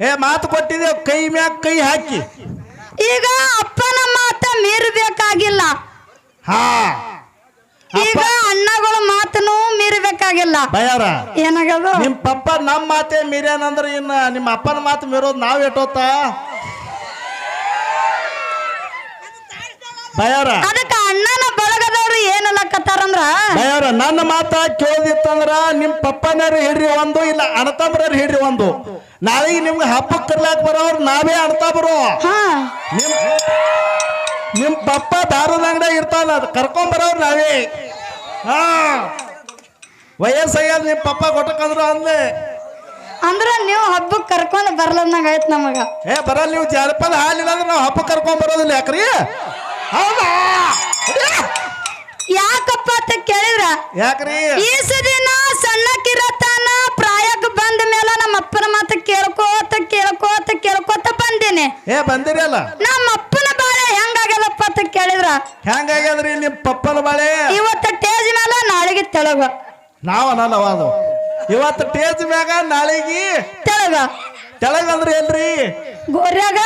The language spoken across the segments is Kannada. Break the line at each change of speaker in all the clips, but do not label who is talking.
ಏ ಮಾತು ಕೊಟ್ಟಿದೆ ಕೈ ಮ್ಯಾಗ ಕೈ ಹಾಕಿ.
ಈಗ ಅಪ್ಪನ ಮಾತ ಮೀರಬೇಕಾಗಿಲ್ಲ.
ಹಾ.
ಈಗ ಅಣ್ಣಗಳ ಮಾತನ್ನು ಮೀರಬೇಕಾಗಿಲ್ಲ.
ಬಯಾರ
ಏನಾಗದು?
ನಿಮ್ ಪಪ್ಪ ನಮ್ಮ ಮಾತೇ ಮೀರ್ಯಾನಂದ್ರೆ ಇನ್ನ ನಿಮ್ಮ ಅಪ್ಪನ ಮಾತು ಮೀರೋದು ನಾವ್ ಎಟ್ಟೋತ ಬಯಾರ.
ಅದಕ್ಕ ಅಣ್ಣನ ಬಳಗದವ್ರು ಏನಲ್ಲಕತ್ತಾರಂದ್ರ
ಬಯಾರ ನನ್ನ ಮಾತ ಕೇಳದಿತ್ತಂದ್ರ ನಿಮ್ ಪಪ್ಪನಾರು ಹಿಡ್ರಿ ಒಂದು ಇಲ್ಲ ಅಣತಂಬ್ರಾರು ಹಿಡ್ರಿ ಒಂದು. ನಾಳೆಗೆ ನಿಮ್ಗೆ ಹಬ್ಬಕ್ಕೆ ಕರ್ಲಾಕ್ ಬರೋರು ನಾವೇ ಆಡ್ತಾ ಬರೋ.
ಹಾ.
ನಿಮ್ ನಿಮ್ ಪಪ್ಪ ದಾರದ ಅಂಗಡಿ ಇರ್ತಾನ ಅದು ಕರ್ಕೊಂಡ್ ಬರೋರು ನಾವೇ. ಹಾ. ವಯಸ್ಸಾಗ್ಯದ ನಿಮ್ ಪಪ್ಪ ಕೊಟ್ಟಕಂದ್ರು ಅಂದ್ರೆ
ಅಂದ್ರ ನೀವು ಹಬ್ಬಕ್ಕೆ ಕರ್ಕೊಂಡು ಬರ್ಲಂದಂಗ ಆಯ್ತು ನಮಗ.
ಏ ಬರಲ್ಲ ನೀವು ಜಾನಪದ ಹಾಲಿಲ್ಲ ಅಂದ್ರೆ ನಾವು ಹಬ್ಬ ಕರ್ಕೊಂಡ್ ಬರೋದಿಲ್ಲ ಯಾಕ್ರಿ? ಹೌದಾ?
ಯಾಕಪ್ಪ ಅಂತ ಕೇಳಿದ್ರ?
ಯಾಕ್ರಿ?
ಸರಿ ದಿನ ಸಣ್ಣಕ್ಕಿರತಾನ ಪ್ರಾಯಕ್ಕೆ ಬಂದ ಮೇಲೆ ನಮ್ಮ ಅಪ್ಪನ ಮಾತು ಕೇಳ್ಕೋತ ಕೇಳ್ಕೋತ ಕೇಳ್ಕೋತ ಬಂದೇನೆ.
ಏ ಬಂದಿರಲ್ಲ
ನಮ್ಮ ಅಪ್ಪನ ಬಾಳೆ ಹೆಂಗಾಗ್ಯದಪ್ಪ ಅಂತ ಕೇಳಿದ್ರ?
ಹೆಂಗಾಗ್ಯದ್ರಿ ನಿಮ್ ಪಪ್ಪನ ಬಾಳೆ?
ಇವತ್ತ ಟೇಜ್ ಮ್ಯಾಲ ನಾಳೆಗೆ ತೆಳಗ.
ನಾವ ಅನ್ನಲ್ಲವ ಅದು. ಇವತ್ತು ಟೇಜ್ ಮ್ಯಾಗ ನಾಳೆಗಿ
ತೆಳಗ.
ತೆಳಗ ಅಂದ್ರೆ ಏನ್ರಿ?
ಗೋರ್ಯಾಗ.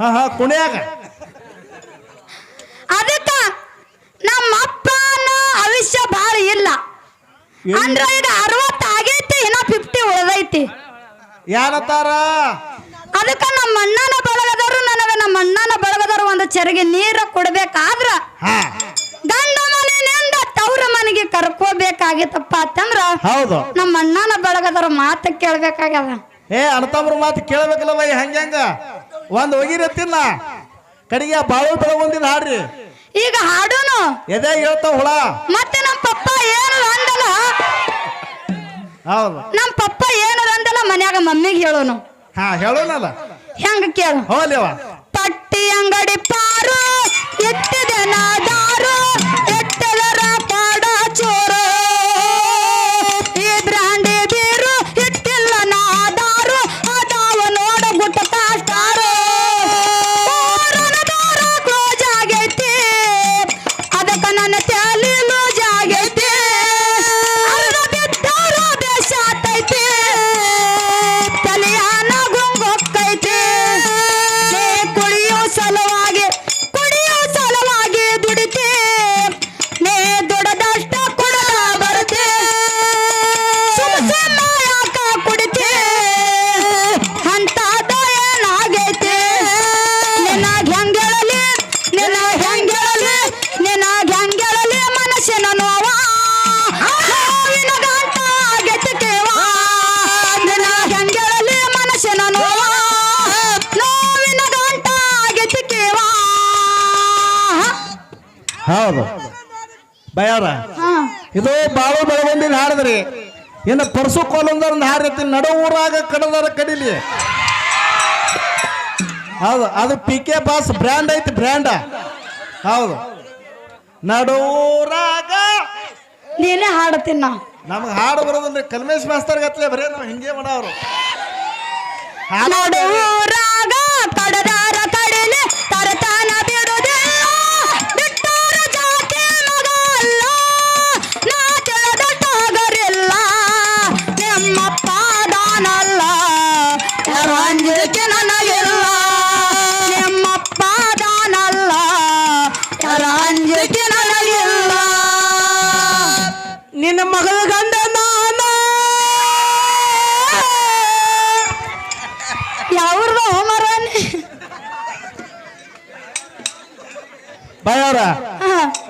ಹಾ ಹಾ ಕುಣಿಯಾಗ.
ಅದಕ್ಕ ನಮ್ಮ ಅಪ್ಪನ ಅವಿಷ್ಯ ಭಾಳ ಇಲ್ಲ. ಅಂದ್ರ ಈಗ ಅರವತ್ತು ಆಗೈತಿ ಇನ್ನ ಫಿಫ್ಟಿ ಉಳ್ದೈತಿ.
ಏನತ್ತಾರ
ಅದಕ್ಕ ನಮ್ಮ ಅಣ್ಣನ ಬಳಗದವರು ನನಗೆ ನಮ್ಮ ಅಣ್ಣನ ಬಳಗದವರು ಒಂದು ಚರಿಗೆ ನೀರ ಕೊಡ್ಬೇಕಾದ್ರ ಗಂಡ ಮನೆಯಿಂದ ತವ್ರ ಮನೆಗೆ ಕರ್ಕೋಬೇಕಾಗಿತ್ತಪ್ಪ ಅಂತಂದ್ರ
ಹೌದು.
ನಮ್ಮ ಅಣ್ಣನ ಬಳಗದವ್ರ ಮಾತು ಕೇಳ್ಬೇಕಾಗ್ಯದ.
ಏ ಅಣ್ಣತಮ್ರ ಮಾತು ಕೇಳ್ಬೇಕಲ್ಲ ಹೆಂಗ ಹೆಂಗ? ಒಂದ್ ಹೋಗಿರತ್ತಿಲ್ಲ ಕಡೆಗೆ ಬಾಳು ಬೆಳಗೊಂದಿನ ಹಾಡ್ರಿ.
ಈಗ ಹಾಡೋನು.
ಎದೆ ಹೇಳ್ತಾವ ಹುಳ.
ಮತ್ತೆ ನಮ್ಮ ಪಪ್ಪ ಏನು ಅಂದಲ್ಲ?
ಹೌದು.
ನಮ್ಮ ಪಪ್ಪ ಏನು ಅಂದಲ್ಲ ಮನ್ಯಾಗ ಮಮ್ಮಿಗೆ ಹೇಳೋನು.
ಹಾ ಹೇಳೋನಲ್ಲ.
ಹೆಂಗ ಕೇಳು. ಪಟ್ಟಿ ಅಂಗಡಿ ಪಾರು ಎತ್ತಿದೆ ದಾರು ನಿನ್ನ ಹೆಂಗೇಳಲಿ ನಿನ್ನ ಹೆಂಗೇಳಲಿ ನಿನ್ನ ಹೆಂಗೇಳಲಿ ಮನಸ್ಸಿನ ನೋವ. ನೋವಿನ ಗಂಟ ಗೆದ್ದಕೇವಾ ನಿನ್ನ ಹೆಂಗೇಳಲಿ ಮನಸ್ಸಿನ ನೋವ. ನೋವಿನ ಗಂಟ ಗೆದ್ದಕೇವಾ
ಹೌದು. ಬಯಾರ ಇದು ಬಾಳು ಬೆಳಗೊಂಡಿನ ಹಾಡಿದ್ರಿ. ಇನ್ನು ಪರ್ಸು ಕೋಲೊಂದ್ರ ಹಾಡಿರ್ತೀನಿ ನಡು ಊರಾಗ ಕಡದರ ಕಡಿಲಿ. ಹೌದು ಅದು ಪಿ ಕೆ ಬಾಸ್ ಬ್ರ್ಯಾಂಡ್ ಐತಿ ಬ್ರ್ಯಾಂಡ ಹೌದು. ನಡೂರಾಗ
ನೀನೇ ಹಾಡತೀನಿ ನಾ.
ನಮ್ಗೆ ಹಾಡು ಬರೋದಂದ್ರೆ ಕಲ್ಮೇಶ್ ಮಾಸ್ತರ್ ಗತ್ಲೆ ಬರೇ ನಾವು ಹಿಂಗೆ ಮಾಡವ್ರು ಹಾಡು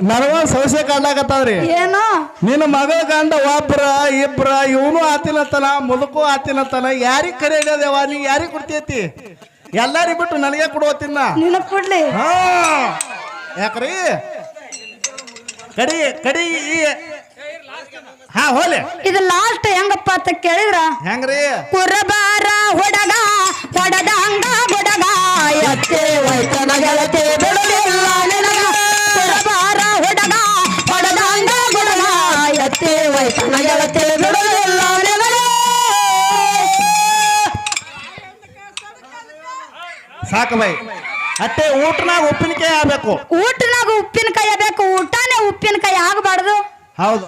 ನನಗ ಸಮಸ್ಯೆ ಕಾಡ್ಲಾಕತ್ತಾವ್ರಿ
ಏನು?
ನಿನ್ನ ಮಗಳ ಗಂಡ ಒಬ್ರ ಇಬ್ರ ಇವನು ಆತಿನತ್ತನ ಮುದುಕು ಆತಿನತ್ತನ ಯಾರಿಗ್ ಕರೆ ಹಿಡಿಯೋದೇವ? ನೀ ಯಾರಿಗ್ ಕೊಡ್ತೈತಿ? ಎಲ್ಲಾರಿಗ್ ಬಿಟ್ಟು ನನಗೆ ಕೊಡುವತ್ತಿನ
ನಿನ್ನ ಕೊಡ್ಲಿ.
ಹಾ. ಯಾಕ್ರಿ? ಕಡಿ ಕಡಿ ಈ ಹಾ ಹೋಲೆ
ಇದು ಲಾಸ್ಟ್ ಹೆಂಗಪ್ಪ ಅಂತ ಕೇಳಿದ್ರ?
ಹೆಂಗ್ರಿ?
ಕುರಬಾರ ಹುಡಗ ಹೊಡದಂಗ ಹುಡಗ ಎತ್ತೆ ವೈತನ ಗೆಳತಿ ಬಿಡುದಿಲ್ಲ
ಸಾಕು ಬೈ ಅಟ್ಟೆ ಊಟನಾಗ ಉಪ್ಪಿನಕಾಯಿ ಆಗ್ಬೇಕು
ಊಟನಾಗ ಉಪ್ಪಿನಕಾಯಿ ಬೇಕು ಊಟನೇ ಉಪ್ಪಿನಕಾಯಿ ಆಗಬಾರ್ದು.
ಹೌದು.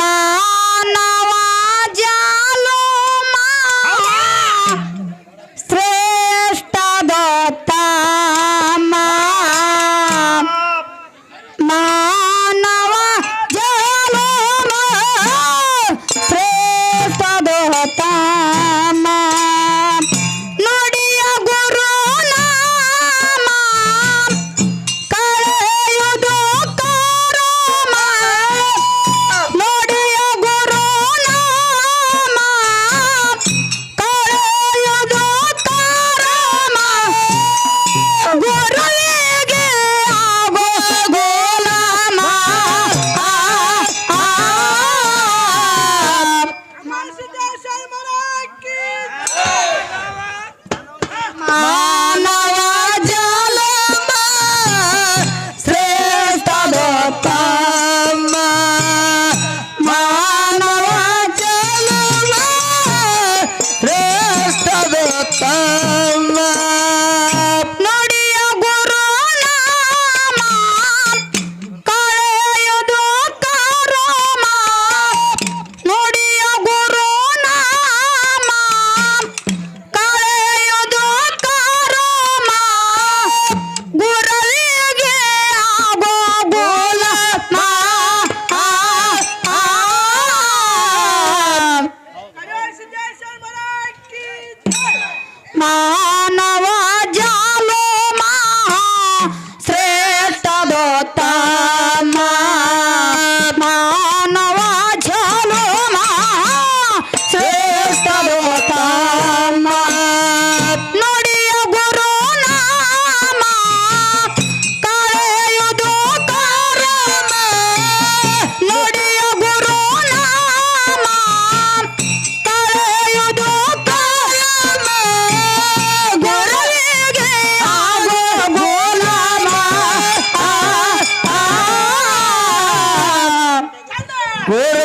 ಮಾನವ good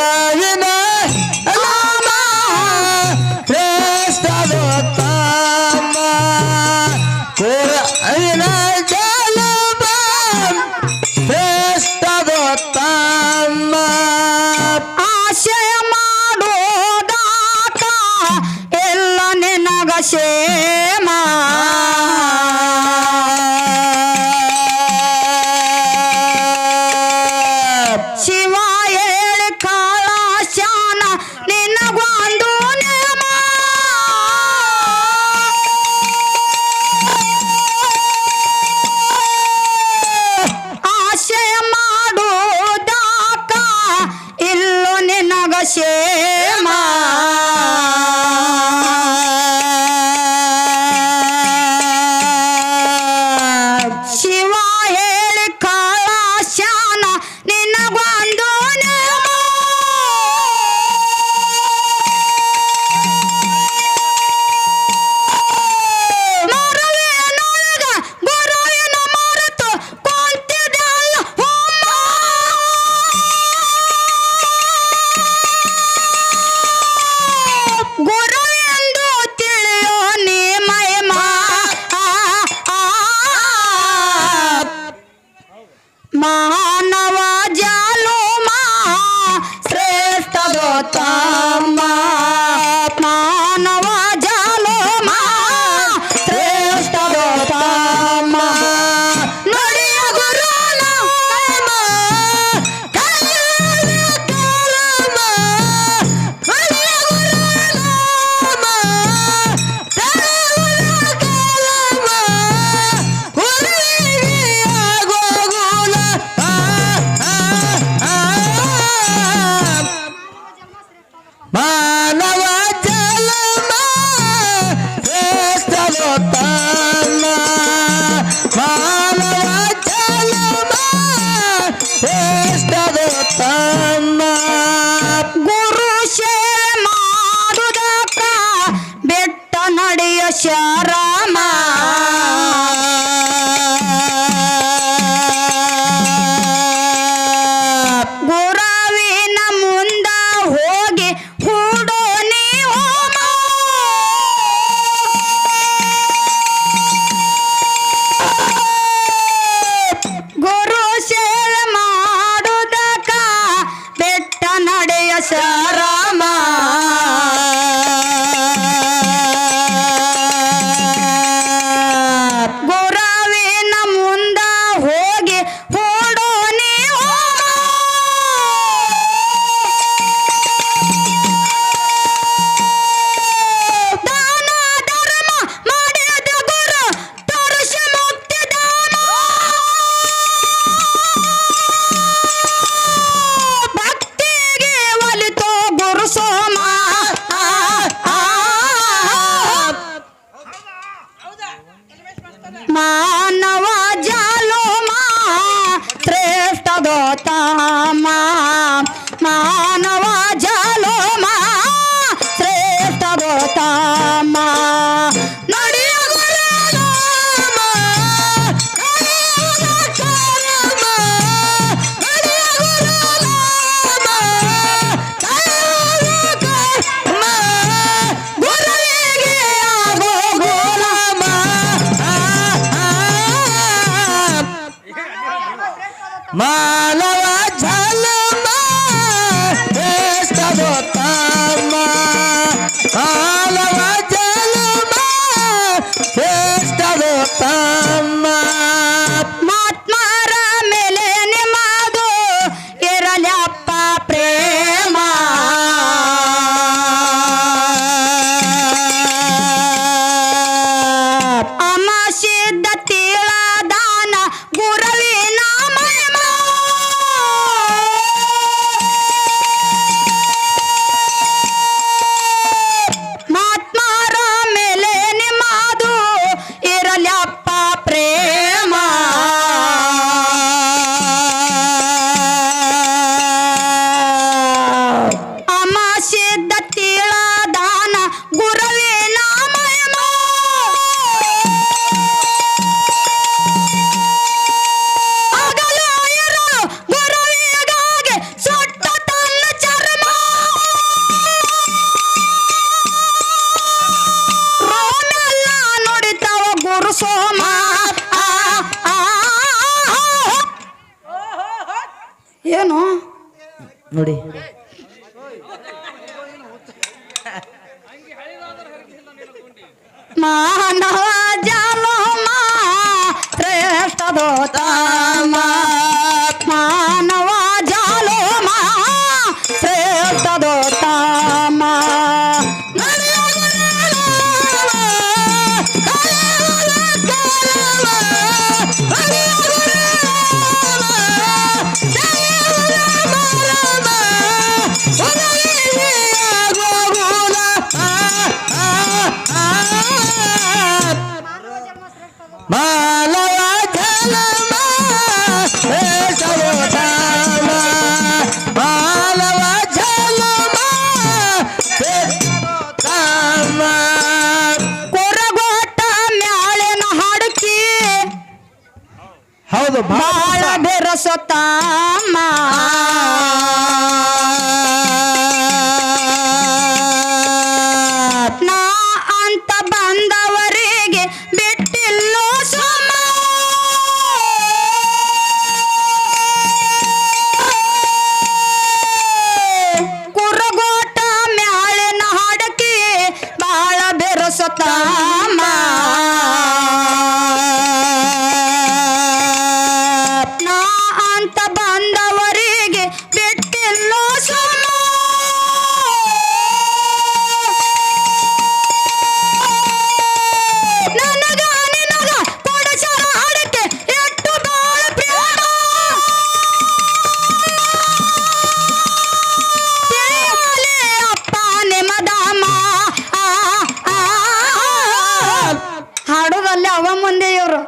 ಅವ ಮುಂದೆ ಇವರು.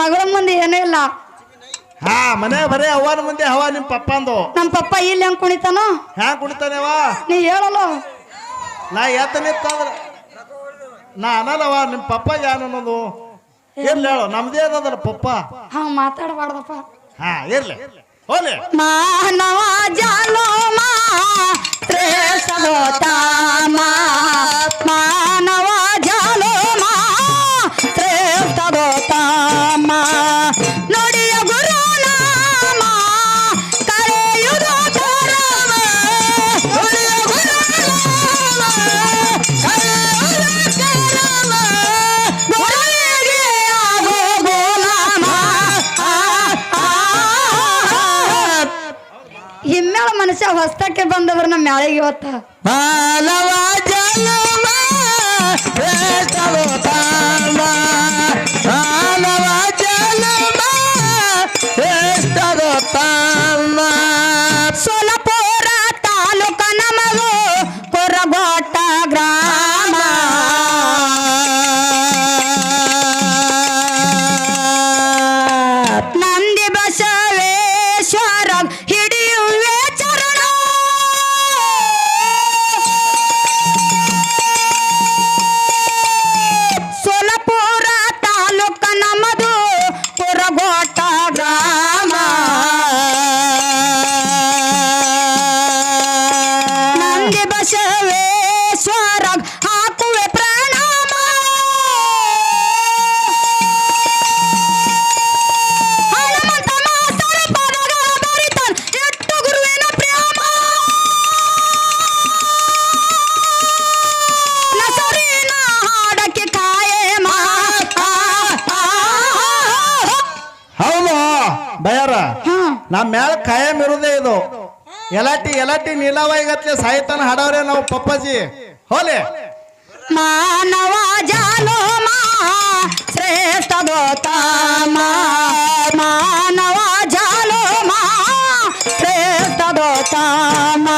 ಮಗಳ ಮುಂದೆ ಏನೂ ಇಲ್ಲ.
ಹಾ ಮನೆ ಬರೇ ಅವ್ವನ ಮುಂದೆ ಹವಾ ನಿಮ್ ಪಪ್ಪಂದು.
ನಮ್ಮ ಪಪ್ಪ ಇಲ್ಲಿ ಹೆಂಗ್ ಕುಣಿತಾನೋ?
ಹ್ಯಾಂಗ ಕುಣಿತಾನೆವ
ನೀ ಹೇಳಲ್ಲ
ನಾ ಎತ್ತ ನಿತ್ತಂದ್ರ ನಾ ಅನ್ನಲ್ಲವ ನಿಮ್ ಪಪ್ಪ ಯಾನ್ ಅನ್ನೋದು? ಹೇಳೋ ಹೇಳು ನಮ್ದೇ ಅದಲ್ಲ ಪಪ್ಪ.
ಹಾ ಮಾತಾಡಬಾರ್ದಪ್ಪ.
ಹಾ ಇರ್ಲಿ. ಹೋಲಿ
ಮಾನವ ಜಾನೋ ಮಾ ಮನುಷ್ಯ ಹೊಸ್ತಕ್ಕೆ ಬಂದವ್ರ ನಮ್ಮ ಮ್ಯಾಳಿಗೆ ಇವತ್ತ
ಮಾನವ ಜನ್ಮ
ಎಲಾಟಿ ಎಲಾಟಿ ನೀಲಾವಾಯಿಗತ್ಲೆ ಸಾಯ್ತಾನ ಹಾಡವ್ರೆ ನಾವು ಪಪ್ಪಾಜಿ. ಹೋಲೆ.
ಮಾನವ ಮಾ, ಶ್ರೇಷ್ಠ ಗೋತಮ ಮಾನವ ಮಾ, ಶ್ರೇಷ್ಠ ಗೋತಮ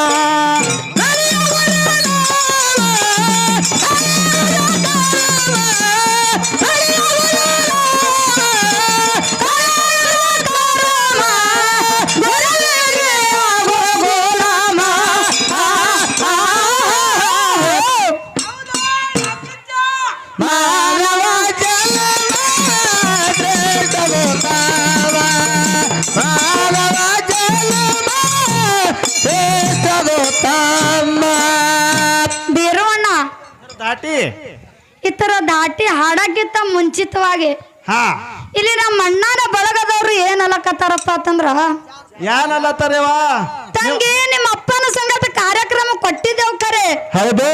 ದಾಟಿ?
ಇತರ ದಾಟಿ ಹಾಡಕ್ಕಿಂತ ಮುಂಚಿತವಾಗಿ
ಹಾ.
ಇಲ್ಲಿ ನಮ್ಮ ಅಣ್ಣನ ಬಳಗದವ್ರು ಏನಲ್ಲಕತ್ತಾರಪ್ಪ ಅಂತಂದ್ರ?
ಏನಲ್ಲ
ತ ತಂಗಿ ನಿಮ್ಮ ಅಪ್ಪನ ಸಂಗತ ಕಾರ್ಯಕ್ರಮ ಕೊಟ್ಟಿದ್ದೇವ್ ಕರೆ.
ಹೌದು.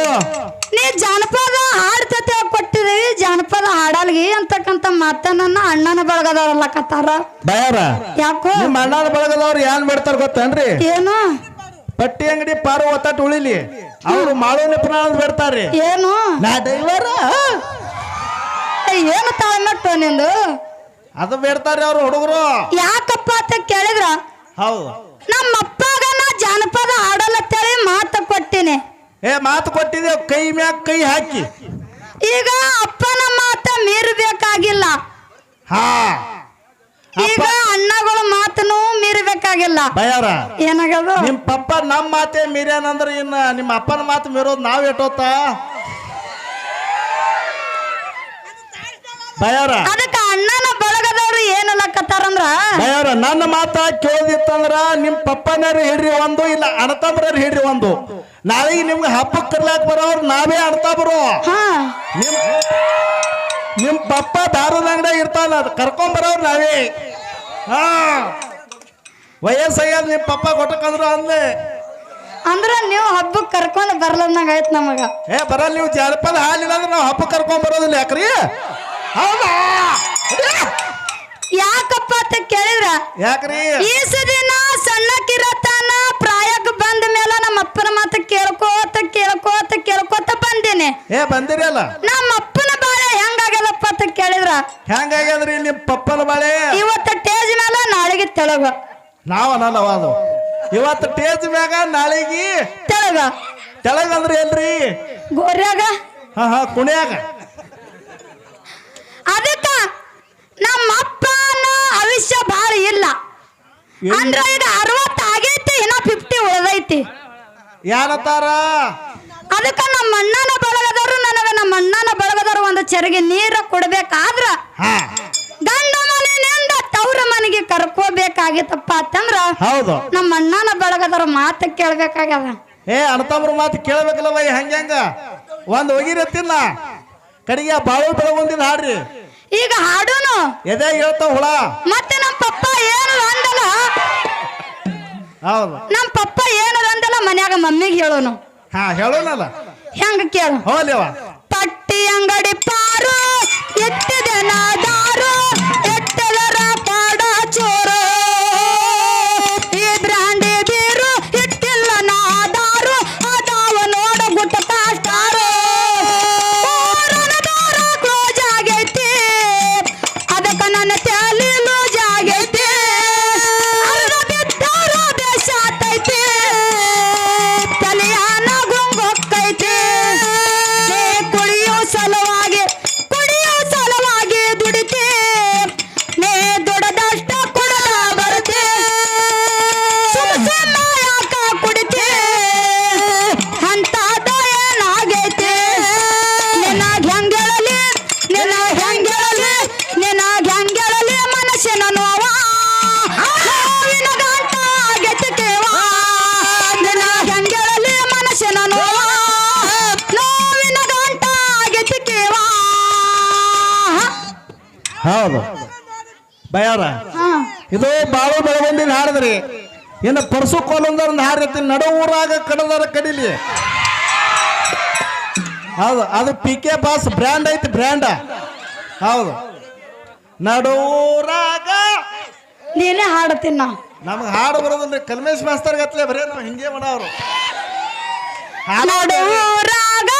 ನೀ ಜಾನಪದ ಹಾಡ್ತತೆ ಕೊಟ್ಟಿದೀವಿ ಜಾನಪದ ಹಾಡಲ್ಗಿ ಅಂತಕ್ಕಂತ ಮಾತನ್ನ ಅಣ್ಣನ ಬಳಗದವ್ರಲ್ಲ ಕತ್ತಾರ
ಬಯಾರ
ಯಾಕೋ?
ನಿಮ್ಮ ಅಣ್ಣನ ಬಳಗದವ್ರು ಏನ್ ಮಾಡ್ತಾರ ಗೊತ್ತೇನ್ರಿ?
ಏನು?
ಪಟ್ಟಿ ಅಂಗಡಿ ಪಾರು ಒತ್ತಟ್ಟು ಉಳಿಲಿ. ಅವ್ರು ಮಾಳು ನಿಪುಣ ಬಿಡ್ತಾರ್ರಿ.
ಏನು?
ನಾ
ಡ್ರೈವರ್? ಏನು ತಾಳ್ಮಟ್ಟು ನಿಂದು?
ಅದು ಬಿಡ್ತಾರ್ರಿ ಅವ್ರು ಹುಡುಗರು.
ಯಾಕಪ್ಪ ಅಂತ ಕೇಳಿದ್ರ?
ಹೌದು.
ನಮ್ಮ ಅಪ್ಪಗ ನಾ ಜಾನಪದ ಹಾಡಲತ್ತೇಳಿ ಮಾತು ಕೊಟ್ಟಿನಿ.
ಏ ಮಾತು ಕೊಟ್ಟಿದೆ ಕೈ ಮ್ಯಾಗ ಕೈ ಹಾಕಿ.
ಈಗ ಅಪ್ಪನ ಮಾತ ಮೀರಬೇಕಾಗಿಲ್ಲ.
ಹಾ.
ಈಗ ಅಣ್ಣಗಳ ಮಾತನ್ನು ಮೀರಬೇಕಾಗಿಲ್ಲ. ಏನಾಗದು?
ನಿಮ್ ಪಪ್ಪ ನಮ್ಮ ಮಾತೆ ಮೀರ್ಯಾನಂದ್ರ ಇನ್ನ ನಿಮ್ಮ ಅಪ್ಪನ ಮಾತು ಮೀರೋದು ನಾವ್ ಎಟ್ಟೋತ? ಬಯಾರ
ಅದಕ್ಕೆ ಅಣ್ಣನ ಬಳಗದವ್ರು ಏನು ಲಕ್ಕತ್ತಾರಂದ್ರ?
ಬಯಾರ ನನ್ನ ಮಾತ ಕೇಳದಿತ್ತಂದ್ರ ನಿಮ್ ಪಪ್ಪನಾರು ಹಿಡ್ರಿ ಒಂದು ಇಲ್ಲ ಅಣತಂಬ್ರವ್ರು ಹಿಡ್ರಿ ಒಂದು. ನಾಳೆಗೆ ನಿಮ್ಗೆ ಹಬ್ಬಕ್ಕೆ ಕರ್ಲಾಕ್ ಬರೋರು ನಾವೇ ಅಣತಾ ಬರೋ ನಿಮ್ ನಿಮ್ ಪಪ್ಪ ದಾರದ ಅಂಗಡಿ ಇರ್ತಾನ ಅದು ಕರ್ಕೊಂಡ್ ಬರೋರು ನಾವೇ. ಹಾ. ವಯಸ್ಸಾಗ್ಯದ ನಿಮ್ ಪಪ್ಪ ಕೊಟ್ಟಕಂದ್ರು ಅಂದ್ರೆ
ಅಂದ್ರ ನೀವು ಹಬ್ಬಕ್ಕೆ ಕರ್ಕೊಂಡು ಬರ್ಲಂದಂಗ ಆಯ್ತು ನಮಗ.
ಏ ಬರಲ್ಲ ನೀವು ಜಾನಪದ ಹಾಲಿಲ್ಲ ಅಂದ್ರೆ ನಾವು ಹಬ್ಬ ಕರ್ಕೊಂಡ್ ಬರೋದಿಲ್ಲ ಯಾಕ್ರಿ? ಹೌದಾ?
ಯಾಕಪ್ಪ ಅಂತ ಕೇಳಿದ್ರ?
ಯಾಕ್ರಿ?
ಈ ದಿನ ಸಣ್ಣಕ್ಕಿರತನ ಪ್ರಾಯಕ್ಕೆ ಬಂದ ಮೇಲೆ ನಮ್ಮ ಅಪ್ಪನ ಮಾತು ಕೇಳ್ಕೋತ ಕೇಳ್ಕೋತ ಕೇಳ್ಕೋತ ಬಂದೀನಿ.
ಏ ಬಂದಿರಲ್ಲ
ನಮ್ಮ ಅಪ್ಪನ ಬಾಳೆ ಹೆಂಗಾಗ್ಯದಪ್ಪ ಅಂತ ಕೇಳಿದ್ರ?
ಹೆಂಗಾಗ್ಯದ್ರಿ ನಿಮ್ ಪಪ್ಪನ ಬಾಳೆ?
ಇವತ್ತು ಟೇಜ್ ಮ್ಯಾಲ ನಾಳೆಗೆ ತೆಳಗ.
ನಾವ ಅನ್ನಲ್ಲ ಅದು. ಇವತ್ತು ಟೇಜ್ ಮ್ಯಾಗ ನಾಳೆಗಿ
ತೆಳಗ.
ತೆಳಗಂದ್ರೆ ಎಲ್ರಿ?
ಗೋರ್ಯಾಗ.
ಹಾ ಹಾ ಕುಣ್ಯಾಗ.
ಅದಕ್ಕ ನಮ್ಮ ಅಪ್ಪನ ಅವಶ್ಯ ಭಾಳ ಇಲ್ಲ. ಅಂದ್ರ ಈಗ ಅರವತ್ತು ಆಗೈತಿ ಇನ್ನ ಫಿಫ್ಟಿ ಉಳದೈತಿ.
ಯಾರತಾರ
ಅದಕ್ಕ ನಮ್ಮ ಅಣ್ಣನ ನನಗ ನಮ್ಮ ಅಣ್ಣನ ಬಳಗದವರು ಒಂದು ಚೆರಿಗೆ ನೀರ ಕೊಡ್ಬೇಕಾದ್ರ ಗಂಡ ಮನೆಯಿಂದ ತವ್ರ ಮನೆಗೆ ಕರ್ಕೋಬೇಕಾಗಿತ್ತಪ್ಪ ಅಂತಂದ್ರ
ಹೌದು.
ನಮ್ಮ ಅಣ್ಣನ ಬಳಗದವ್ರ ಮಾತು ಕೇಳ್ಬೇಕಾಗ್ಯದ.
ಏ ಅಣ್ಣತಮ್ರ ಮಾತು ಕೇಳ್ಬೇಕಲ್ಲ ಬೈ ಹಂಗ್ಯಾಂಗ ಒಂದ್ ಹೋಗಿರತ್ತಿಲ್ಲ ಕಡೆಗೆ ಬಾಳು ಬೆಳಗೊಂದಿನ ಹಾಡ್ರಿ.
ಈಗ ಹಾಡೋನು.
ಎದೆ ಹೇಳ್ತಾವ ಹುಳ.
ಮತ್ತೆ ನಮ್ಮ ಪಪ್ಪ ಏನು ಅಂದಲ್ಲ.
ಹೌದು.
ನಮ್ಮ ಪಪ್ಪ ಏನು ಅಂದಲ್ಲ ಮನ್ಯಾಗ ಮಮ್ಮಿಗೆ ಹೇಳೋನು.
ಹಾ ಹೇಳೋನಲ್ಲ.
ಹೆಂಗ ಕೇಳು. ಪಟ್ಟಿ ಅಂಗಡಿ ಪಾರು ಎಟ್ಟಿದೆ ನಾದಾರು
ಇನ್ನು ಪರ್ಸು ಕೋಲಂದರ ನಡು ಊರಾಗ ಕಡದಾರ ಕಡಿಲಿ? ಹೌದು ಅದು ಪಿ ಕೆ ಬಾಸ್ ಬ್ರ್ಯಾಂಡ್ ಐತಿ ಬ್ರ್ಯಾಂಡ ಹೌದು. ನಡೂರಾಗ
ನೀನೇ ಹಾಡತೀನಿ ನಾ.
ನಮ್ಗೆ ಹಾಡು ಬರೋದಂದ್ರೆ ಕಲ್ಮೇಶ್ ಮಾಸ್ತರ್ ಗತ್ಲೆ ಬರೇ ನಾವು ಹಿಂಗೆ ಮಾಡೋರು. ಹಾಡು
ನಡುರಾಗ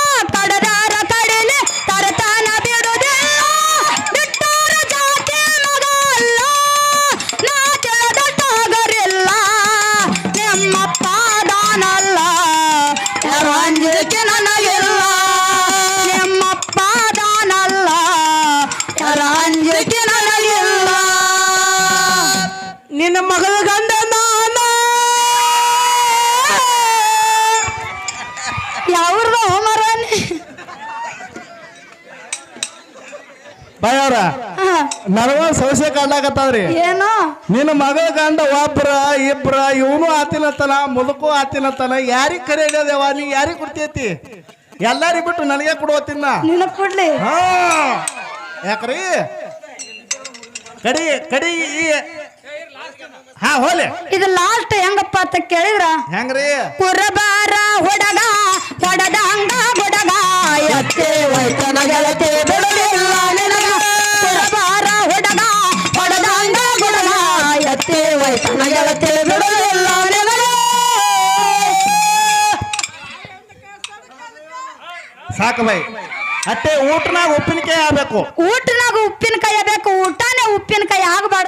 ಬಯಾರ ನನಗ ಸಮಸ್ಯೆ ಕಾಡ್ಲಾಕತ್ತದ್ರಿ
ಏನು?
ನಿನ್ನ ಮಗ ಗಂಡ ಒಬ್ರ ಇಬ್ರ ಇವನು ಆತಿನತ್ತನ ಮುದುಕು ಆತಿನತ್ತನ ಯಾರಿಗ್ ಕರೆ ಹಿಡಿಯೋದೇವ ನೀ ಯಾರಿಗ್ ಕೊಡ್ತೈತಿ ಎಲ್ಲಾರಿ ಬಿಟ್ಟು ನನಗೆ ಕೊಡುವತ್ತಿನ
ಕೊಡ್ಲಿ.
ಹಾ. ಯಾಕ್ರಿ? ಕಡಿ ಕಡಿ ಈ- ಹಾ ಹೋಲಿ
ಇದು ಲಾಸ್ಟ್ ಹೆಂಗಪ್ಪ ಅಂತ ಕೇಳಿದ್ರ?
ಹೆಂಗ್ರಿ?
ಕುರಬಾರ ಹುಡಗ ಹೊಡದಂಗ ಹುಡಗ ಎತ್ತೆ ವೈತನ ಗೆಳತಿ
ಸಾಕು ಬೈ ಅಟ್ಟೆ ಊಟನಾಗ ಉಪ್ಪಿನಕಾಯಿ ಆಗ್ಬೇಕು
ಊಟನಾಗ ಉಪ್ಪಿನಕಾಯಿ ಬೇಕು ಊಟನೇ ಉಪ್ಪಿನಕಾಯಿ ಆಗಬಾರ್ದು.